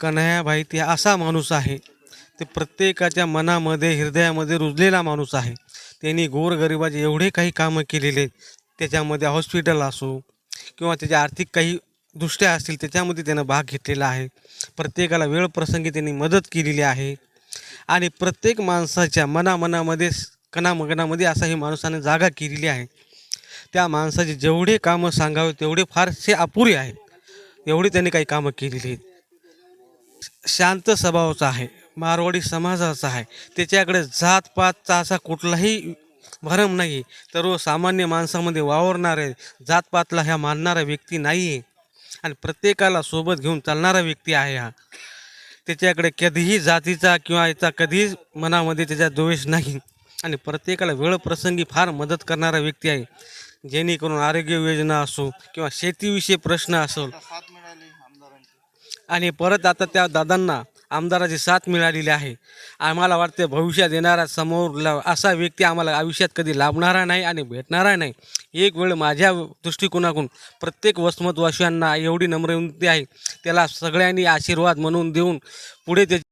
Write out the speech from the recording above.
कन्हैयाभाई ते असा माणूस आहे ते प्रत्येकाच्या मनामध्ये हृदयामध्ये रुजलेला माणूस आहे. त्यांनी गोरगरिबाचे एवढे काही कामं केलेले त्याच्यामध्ये हॉस्पिटल असो किंवा त्याच्या आर्थिक काही दृष्ट्या असतील त्याच्यामध्ये त्यानं भाग घेतलेला आहे. प्रत्येकाला वेळ प्रसंगी त्यांनी मदत केलेली आहे. आणि प्रत्येक माणसाच्या मनामनामध्ये कणामगनामध्ये असा ही माणसाने जागा केलेली आहे. त्या माणसाचे जेवढे कामं सांगावे तेवढे फारसे अपुरे आहे एवढे त्यांनी काही कामं केलेली आहेत. शांत स्वभावाचा आहे मारवाडी समाजाचा आहे. त्याच्याकडे जातपातचा असा कुठलाही भरम नाही. तर सामान्य माणसामध्ये वावरणारे जातपातला ह्या मानणारा व्यक्ती नाही आहे आणि प्रत्येकाला सोबत घेऊन चालणारा व्यक्ती आहे हा. त्याच्याकडे कधीही जातीचा किंवा याचा कधीही मनामध्ये त्याचा द्वेष नाही. आणि प्रत्येकाला वेळ प्रसंगी फार मदत करणारा व्यक्ती आहे. जेणेकरून आरोग्य योजना असो किंवा शेतीविषयी प्रश्न असो आणि परत आता त्या दादांना आमदाराची साथ मिळालेली आहे. आम्हाला वाटते भविष्यात येणारा समोर असा व्यक्ती आम्हाला आयुष्यात कधी लाभणारा नाही आणि भेटणारा नाही. एक वेळ माझ्या दृष्टिकोनातून प्रत्येक वसमतवासियांना एवढी नम्र विनंती आहे. त्याला सगळ्यांनी आशीर्वाद म्हणून देऊन पुढे त्याची